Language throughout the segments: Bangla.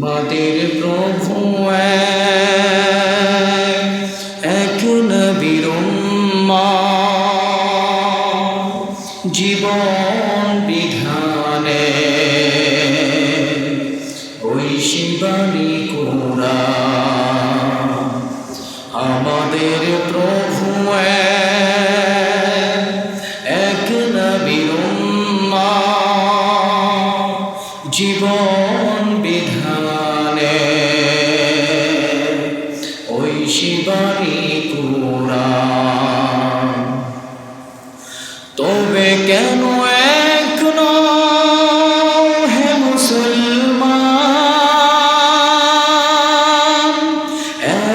মাদের প্রভু এক, এক জীবন বিধানে। ওই শিবানী কোরআন আমাদের প্রভু এক, এক জীবন বিধানে ওই শিবানী তবে কেন এক হে মুসলমান?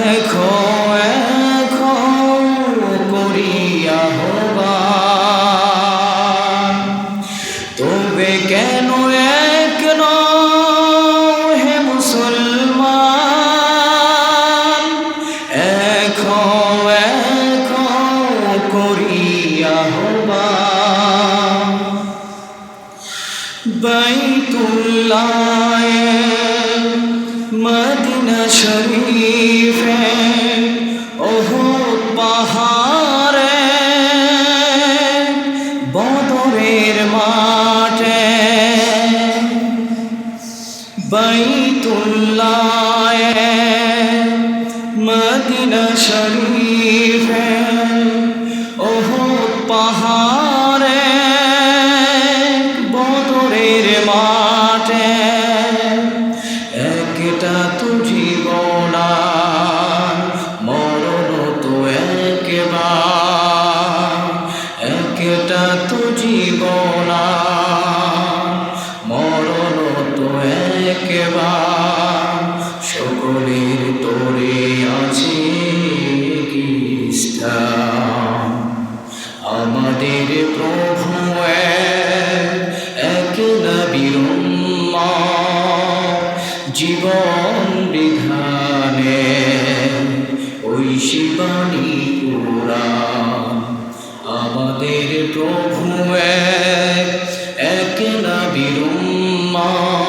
এখো এখো করিয়া হবান তবে কেন এক করিয়া হবান বাইতুল্লাহ মদিনা শরীফে ওহো পাহাড়ে বদরের মাঠে বাইতুল্লাহ মদিনা শরীফে পাহাড়ে আমাদের প্রভু এক নবীর জীবন বিধানে ওই শিবানী পুরা আমাদের প্রভু এক নবীর মা